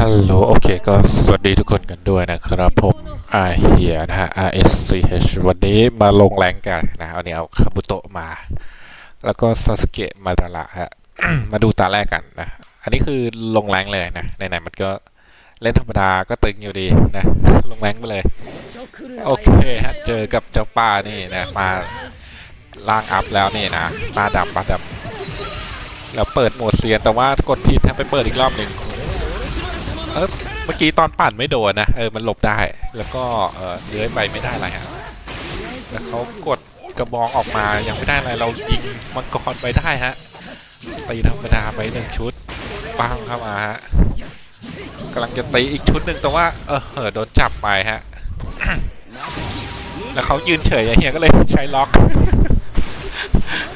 ฮัลโหลโอเคก็สวัสดีทุกคนกันด้วยนะครับ ผมอาเฮียนะฮะ R S C H วันนี้มาลงแรงกันนะวันนี้เอาคาบุโตะมา แล้วก็ซาสเกะมาดาระฮะมาดูตาแรกกันนะ อันนี้คือลงแรงเลยนะไหนๆมันก็เล่นธรรมดาก็ตึงอยู่ดีนะ ลงแรงไปเลย โอเคฮะเจอกับเจ้าป้านี่นะมาล่างอัพแล้วนี่นะป้าดำป้าดำแล้วเปิดโหมดเซียนแต่ว่ากดผิดฮะไปเปิดอีกรอบหนึ่ง เออเมื่อกี้ตอนปั่นไม่โดนนะ เออ มันหลบได้ แล้วก็เออเลื้อยไปไม่ได้อะไรฮะแล้วเขากดกระบองออกมายังไม่ได้อะไรเรายิงมังกรไปได้ฮะตีธรรมดาไปหนึ่งชุดปังเข้ามาฮะกำลังจะตีอีกชุดหนึ่งแต่ว่าเออเออโดนจับไปฮะแล้วเขายืนเฉยเฮียก็เลยใช้ล็อก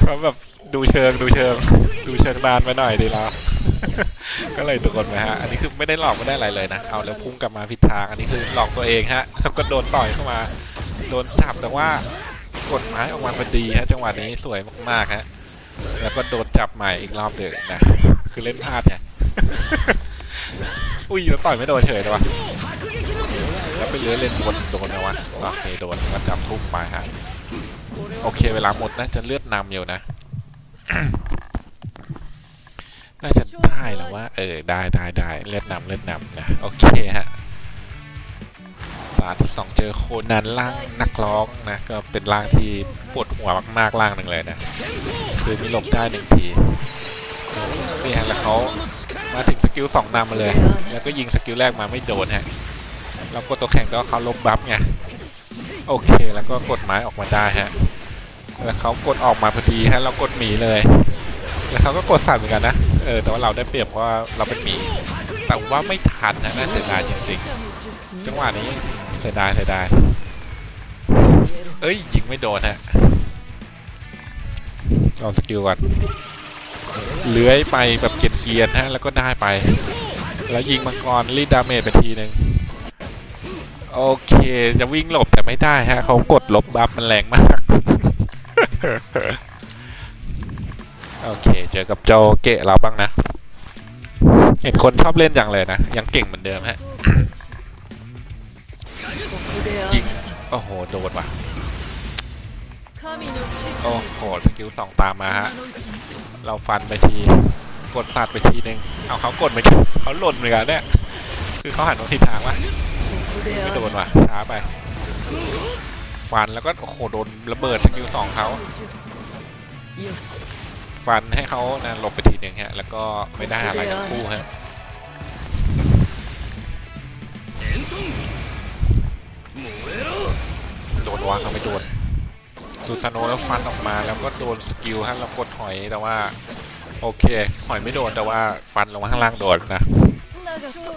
เขาแบบดูเชิงดูเชิง ดูเชิงนานไปหน่อยดีแล้ว ก็เลยโดนไปฮะ อันนี้คือไม่ได้หลอกไม่ได้อะไรเลยนะ เอาแล้วพุ่งกลับมาผิดทาง อันนี้คือหลอกตัวเองฮะ แล้วก็โดนต่อยเข้ามา โดนจับแต่ว่ากดไม้ออกมาพอดีฮะ จังหวะนี้สวยมากๆฮะ แล้วก็โดนจับใหม่อีกรอบเดิมนะ คือเล่นพลาดเนี่ยอุ้ยแล้วต่อยไม่โดนเฉยเลยวะแล้วไปเลื้อยเล่นบนโดนไหมวะโอเคโดนก็จับทุบไปฮะ โอเคเวลาหมดน่าจะเลือดนำอยู่นะ น่าจะได้แล้วว่า เออ ได้ได้ได้เลือดนำเลือดนำนะ โอเคฮะตาที่สองเจอโคนันล่างนักร้องนะ ก็เป็นร่างที่ปวดหัวมากๆร่างหนึ่งเลยนะ คือมีหลบได้หนึ่งทีนี่ฮะแล้วเขามาถึงสกิลสองนำมาเลย แล้วก็ยิงสกิลแรกมาไม่โดนฮะแล้วกดตัวแข่งก็เขาลบบัฟไงโอเคแล้วก็กดไม้ออกมาได้ฮะแล้วเขากดออกมาพอดีฮะเรากดหมีเลย แล้วเขาก็กดสั่นเหมือนกันนะ เออแต่ว่าเราได้เปรียบเพราะว่าเราเป็นหมี แต่ว่าไม่ทันนะน่าเสียดายจริงๆจังหวะนี้เสียดายเสียดายเอ้ยยิงไม่โดนฮะเอาสกิลก่อนเลื้อยไปแบบเกียนๆฮะแล้วก็ได้ไป แล้วยิงมังกรรีดดาเมจไปทีนึงโอเค จะวิ่งหลบแต่ไม่ได้ฮะเขากดลบบัฟมันแรงมาก โอเค เจอกับโจเกะเราบ้างนะ เห็นคนชอบเล่นจังเลยนะ ยังเก่งเหมือนเดิมฮะยิงโอ้โห โดนว่ะ โอ้โห สกิลสองตามมาฮะ เราฟันไปที กดสัดไปทีนึง เอาเขากดไปทีเขาหล่นเหมือนกันเนี่ย คือเขาหันมาทิศทางวะไม่โดนว่ะ ช้าไป ฟันแล้วก็โอ้โห โดนระเบิดสกิลสองเขา ฟันให้เขานะหลบไปทีหนึ่งฮะ แล้วก็ไม่ได้อะไรทั้งคู่ฮะโดนวางเขาไม่โดนซูซานโนแล้วฟันออกมาแล้วก็โดนสกิลฮะแล้วกดหอยแต่ว่า โอเค หอยไม่โดนแต่ว่าฟันลงมาข้างล่างโดนนะ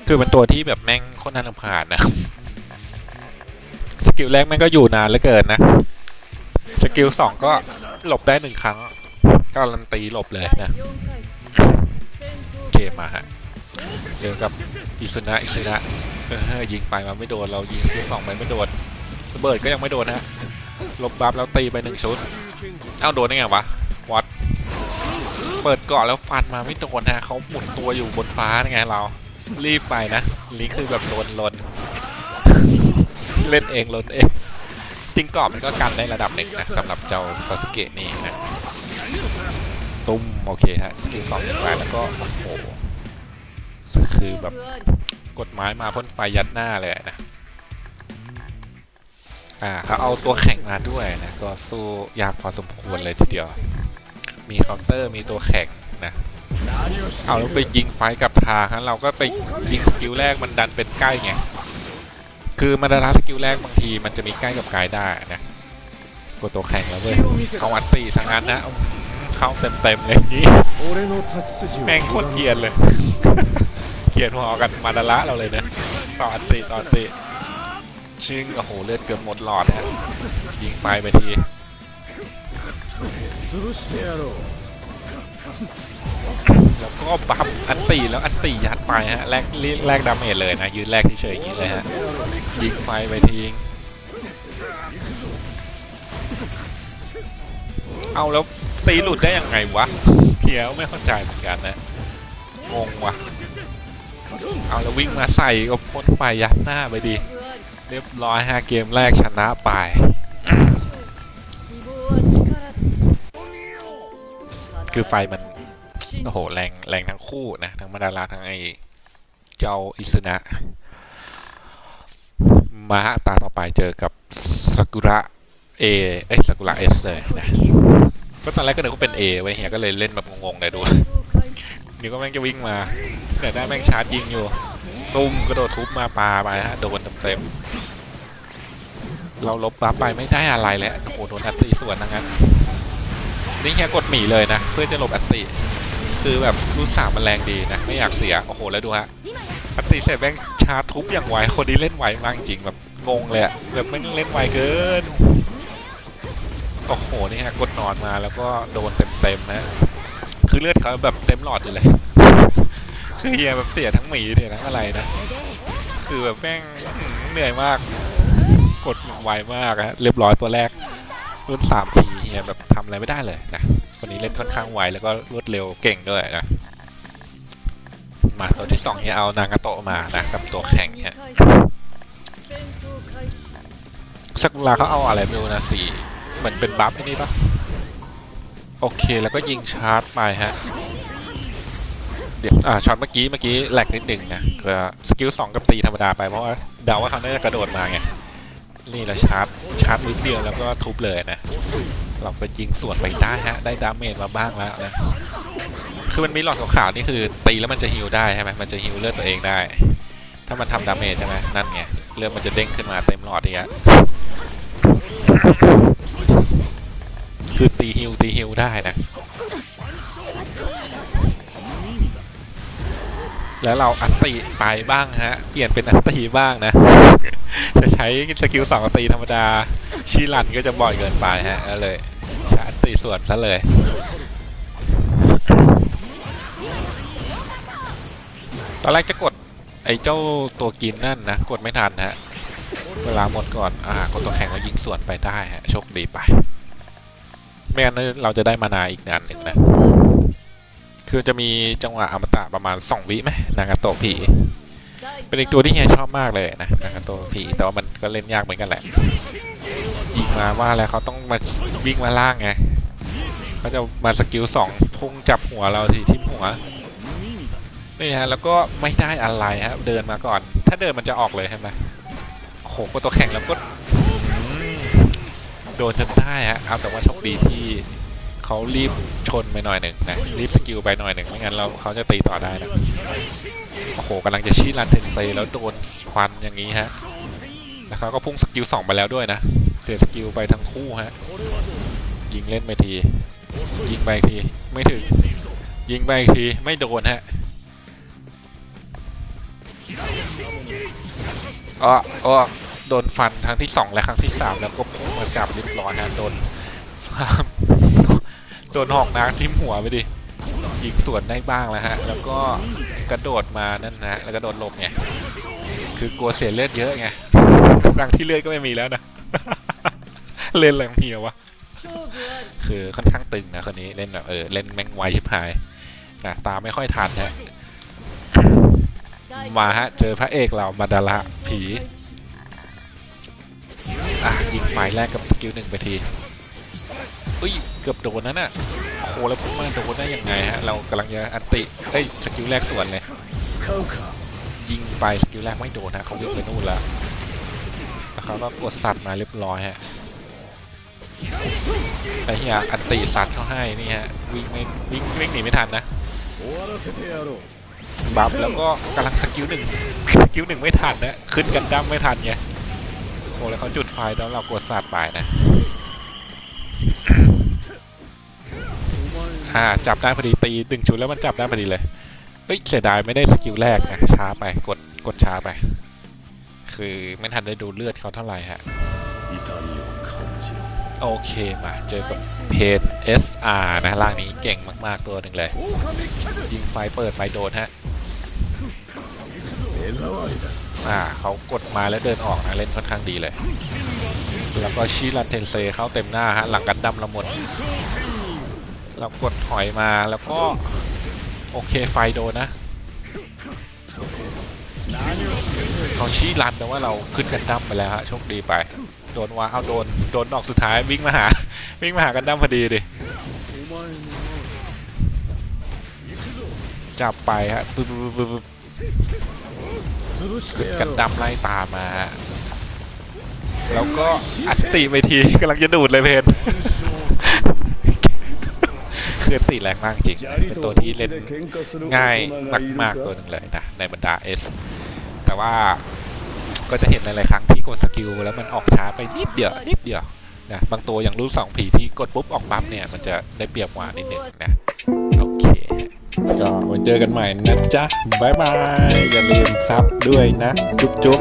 คือเป็นตัวที่แบบแม่งโคตรน่ารำคาญนะสกิลแรกแม่งก็อยู่นานเหลือเกินนะสกิลสองก็หลบได้หนึ่งครั้ง การันตีหลบเลยนะเคมาฮะเจอกับอิซุนะอิซุนะยิงไปมาไม่โดนเรายิงลูกสองไปไม่โดนระเบิดก็ยังไม่โดนฮะลบบัฟแล้วตีไปหนึ่งชุดเอ้าโดนได้ไงวะวัดเปิดเกาะแล้วฟันมาไม่โดนฮะเขาหมุนตัวอยู่บนฟ้าไงเรารีบไปนะนี่คือแบบโดนลนเล่นเองลนเองจริงเกาะมันก็กันได้ระดับหนึ่งนะสำหรับเจ้าซาสเกะนี่นะ ตุ้มโอเคฮะสกิลสองอย่างแรกแล้วก็โอ้โหคือแบบกดไม้มาพ่นไฟยัดหน้าเลยนะอ่าเขาเอาตัวแข่งมาด้วยนะก็สู้ยากพอสมควรเลยทีเดียว มีเคาน์เตอร์มีตัวแข่งนะเอาแล้วไปยิงไฟกับทางนะเราก็ไปยิงสกิลแรกมันดันเป็นใกล้ไงคือมาดาราสกิลแรกบางทีมันจะมีใกล้กับไกลได้นะกดตัวแข่งแล้วเว้ยเขาอัดตีสังงั้นนะ เข้าเต็มๆเลยนี่แม่งโคตรเกลียนเลยเกลียนหัวกันมาดาระเราเลยนะต่ออันติต่ออันติชิงโอ้โหเลือดเกือบหมดหลอดฮะยิงไปไปทีแล้วก็บัฟอันติแล้วอันติยัดไปฮะแลกแลกดาเมจเลยนะยืนแลกเฉยๆอย่างนี้เลยฮะยิงไฟไปทีเอาแล้ว ซีหลุดได้ยังไงวะเพียวไม่เข้าใจเหมือนกันนะงงวะเอาแล้ววิ่งมาใส่ก็พ่นไฟยัดหน้าไปดิเรียบร้อยฮะเกมแรกชนะไปคือไฟมันโอ้โหแรงแรงทั้งคู่นะทั้งมาดาราทั้งไอเจ้าอิซึนะมาฮะตาต่อไปเจอกับซากุระเอเอ้ซากุระเอสเลยนะ ก็ตอนแรกก็นึกว่าเป็นเอไว้ยเฮียก็เลยเล่นแบบงงๆเลยดู นี่ก็แม่งจะวิ่งมาแต่ได้แม่งชาร์จยิงอยู่ ตุ้มกระโดดทุบมาปาไปฮะโดนเต็มๆเราลบบัฟไปไม่ได้อะไรเลยโอ้โหโดนอัตติส่วนทั้งนั้น นี่เฮียกดหมีเลยนะ เพื่อจะหลบอัตติ คือแบบรุ่นสามมันแรงดีนะ ไม่อยากเสีย โอ้โหแล้วดูฮะ อัตติเสร็จแม่งชาร์จทุบอย่างไว คนนี้เล่นไวมากจริงแบบงงเลยอะแบบแม่งเล่นไวเกิน โอ้โหนี่ฮะกดนอนมาแล้วก็โดนเต็มๆนะ คือเลือดเขาแบบเต็มหลอดอยู่เลย คือเฮียแบบเสียทั้งหมีเนี่ยทั้งอะไรนะ คือแบบแม่งเหนื่อยมาก กดไวมากฮะเรียบร้อยตัวแรกรุ่นสามทีเฮียแบบทำอะไรไม่ได้เลยนะคนนี้เล่นค่อนข้างไวแล้วก็รวดเร็วเก่งด้วยนะมาตัวที่สองเฮียเอานางาโตะมานะกับตัวแข่งเฮียสักุระเขาเอาอะไรไม่รู้นะสี่ เหมือนเป็นบัฟไอ้นี่ปะโอเคแล้วก็ยิงชาร์จไปฮะเดี๋ยวอ่าช็อตเมื่อกี้เมื่อกี้แหลกนิดหนึ่งนะก็สกิลสองกับตีธรรมดาไปเพราะว่าเดาว่าเขาน่าจะกระโดดมาไงนี่เราชาร์จชาร์จนิดเดียวแล้วก็ทุบเลยนะ เราก็ยิงสวนไปได้ฮะ ได้ดาเมจมาบ้างแล้วนะคือมันมีหลอดขาวๆนี่คือตีแล้วมันจะฮิลได้ใช่ไหมมันจะฮิลเลือดตัวเองได้ ถ้ามันทำดาเมจใช่ไหมนั่นไงเลือดมันจะเด้งขึ้นมาเต็มหลอดทีอะ คือตีฮิลตีฮิลได้นะ แล้วเราอัตติไปบ้างฮะ เปลี่ยนเป็นอัตติบ้างนะ จะใช้สกิลสองอัตติธรรมดา ชีรันก็จะบ่อยเกินไปฮะก็เลยใช้อัตติส่วนซะเลยตอนแรกจะกดไอ้เจ้าตัวกินนั่นนะ กดไม่ทันฮะ เวลาหมดก่อน อ่ากดตัวแข่งแล้วยิงส่วนไปได้ฮะ โชคดีไป ไม่งั้นเราจะได้มานาอีกนานหนึ่งนะ คือจะมีจังหวะอมตะประมาณ 2 วิไหมนางาโตะผี เป็นอีกตัวที่เฮียชอบมากเลยนะนางาโตะผีแต่ว่ามันก็เล่นยากเหมือนกันแหละยิงมาว่าแล้วเขาต้องมาวิ่งมาล่างไงเขาจะมาสกิลสองพุ่งจับหัวเราทีทิ่มหัวนี่ฮะแล้วก็ไม่ได้อะไรฮะเดินมาก่อน ถ้าเดินมันจะออกเลยใช่ไหมโอ้โหก็ตัวแข่งแล้วก็ ดนจนได้ฮะเอาแต่ว่าโชคดีที่เขารีบชนไปหน่อยหนึ่งนะรีบสกิลไปหน่อยหนึ่งไม่งั้นเราเขาจะตีต่อได้นะโอ้โหกำลังจะชี้รันเทนเซแล้วโดนควันอย่างนี้ฮะแล้วเขาก็พุ่งสกิลสองไปแล้วด้วยนะ เสียสกิลไปทั้งคู่ฮะยิงเล่นไปที ยิงไปทีไม่ถึงยิงไปอีกทีไม่โดนฮะอ๋ออ๋อ โดนฟันครั้งที่สองและครั้งที่สามแล้วก็พุ่งมาจับเรียบร้อยฮะโดนโดนหอกน้ำทิ่มหัวไปดิยิงสวนได้บ้างแล้วฮะ แล้วก็กระโดดมานั่นนะแล้วก็โดนหลบไงคือกลัวเสียเลือดเยอะไงครั้งที่เลือดก็ไม่มีแล้วนะเล่นอะไรงเฮียวะคือค่อนข้างตึงนะคนนี้เล่นแบบเออเล่นแม่งไวชิบหายนะตาไม่ค่อยทันฮะมาฮะ เจอพระเอกเรามาดาระผี ยิงไฟแรกกับสกิลหนึ่งไปทีอุ้ยเกือบโดนนั่นน่ะโอ้โหแล้วพุ่งมาโดนได้ยังไงฮะ เรากำลังจะอันติเอ้ยสกิลแรกสวนเลย ยิงไปสกิลแรกไม่โดนฮะเขาวิ่งไปนู่นล้วแล้วเขาก็กดสัตว์มาเรียบร้อยฮะแต่เฮียอันติสัตว์เขาให้นี่ฮะวิ่งไม่วิ่งวิ่งหนีไม่ทันนะบัฟแล้วก็กำลังสกิลหนึ่งสกิลหนึ่งไม่ทันนะขึ้นกันดั้มไม่ทันไง โอ้แล้วเขาจุดไฟแล้วเรากดสัตว์ไปนะอ่าจับได้พอดีตีดึงชุดแล้วมันจับได้พอดีเลยเฮ้ยเสียดายไม่ได้สกิลแรกนะช้าไปกดกดช้าไป คือไม่ทันได้ดูเลือดเขาเท่าไหร่ฮะโอเคมาเจอกับเพน SR นะร่างนี้เก่งมาก ๆ ตัวหนึ่งเลย ยิงไฟเปิดไฟโดนฮะ อ่าเขากดมาแล้วเดินออกนะเล่นค่อนข้างดีเลย แล้วก็ชิรันเทนเซเข้าเต็มหน้าฮะหลังกันดำละหมด เรากดถอยมาแล้วก็โอเคไฟโดนนะเขาชี้รันแต่ว่าเราขึ้นกันดั้มไปแล้วฮะโชคดีไปโดนว่าเอาโดนโดนดอกสุดท้ายวิ่งมาหาวิ่งมาหากันดั้มพอดีดิจับไปฮะปึ๊บปึ๊บปึ๊บ คือกันดำไล่ตามมา แล้วก็อัติไปทีกำลังจะดูดเลยเพนคือติแรงมากจริง เป็นตัวที่เล่นง่ายมากๆตัวนึงเลยนะ ในบรรดา S แต่ว่าก็จะเห็นหลายๆครั้งที่กดสกิลแล้วมันออกช้าไปนิดเดียวนิดเดียวนะบางตัวอย่างรู้สองผีที่กดปุ๊บออกปั๊บเนี่ยมันจะได้เปรียบกว่านิดนึงนะ ก็ไว้เจอกันใหม่นะจ๊ะบายบาย อย่าลืมซับด้วยนะ จุ๊บจุ๊บ